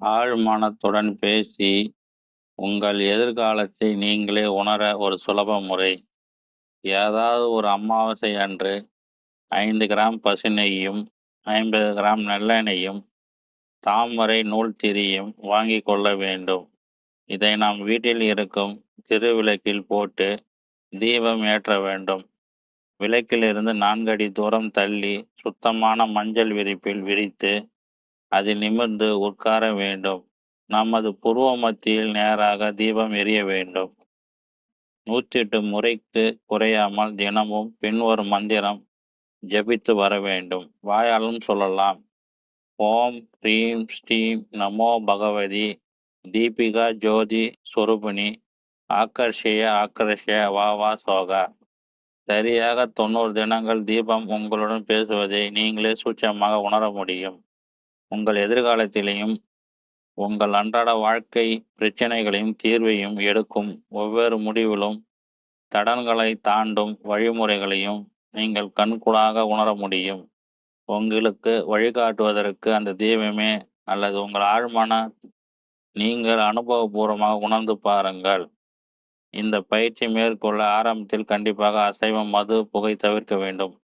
ஆழ்மனத்துடன் பேசி உங்கள் எதிர்காலத்தை நீங்களே உணர ஒரு சுலப முறை. ஏதாவது ஒரு அமாவாசை அன்று ஐந்து கிராம் பசு நெய்யும் ஐம்பது கிராம் நல்லெண்ணெயும் தாமரை நூல் திரியும் வாங்கி கொள்ள வேண்டும். இதை நாம் வீட்டில் இருக்கும் திருவிளக்கில் போட்டு தீபம் ஏற்ற வேண்டும். விளக்கிலிருந்து நான்கு அடி தூரம் தள்ளி சுத்தமான மஞ்சள் விரிப்பில் விரித்து அதில் நிமிர்ந்து உட்கார வேண்டும். நமது புருவ மத்தியில் நேராக தீபம் எரிய வேண்டும். நூற்றி எட்டு முறைக்கு குறையாமல் தினமும் பின்வரும் மந்திரம் ஜபித்து வர வேண்டும். வாயாலும் சொல்லலாம். ஓம் ஹ்ரீம் ஸ்ரீம் நமோ பகவதி தீபிகா ஜோதி சொரூபிணி ஆக்கர்ஷய ஆக்கர்ஷய வா வா சோகா. சரியாக தொண்ணூறு தினங்கள் தீபம் உங்களுடன் பேசுவதை நீங்களே சூட்சமாக உணர முடியும். உங்கள் எதிர்காலத்திலையும் உங்கள் அன்றாட வாழ்க்கை பிரச்சனைகளையும் தீர்வையும் எடுக்கும் ஒவ்வொரு முடிவிலும் தடன்களை தாண்டும் வழிமுறைகளையும் நீங்கள் கண்கூடாக உணர முடியும். உங்களுக்கு வழிகாட்டுவதற்கு அந்த தெய்வமே அல்லது உங்கள் ஆழ்மன நீங்கள் அனுபவபூர்வமாக உணர்ந்து பாருங்கள். இந்த பயிற்சி மேற்கொள்ள ஆரம்பத்தில் கண்டிப்பாக அசைவம் மது புகை தவிர்க்க வேண்டும்.